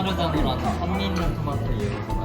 파르자노라는 산미 있는 토마토 이에요.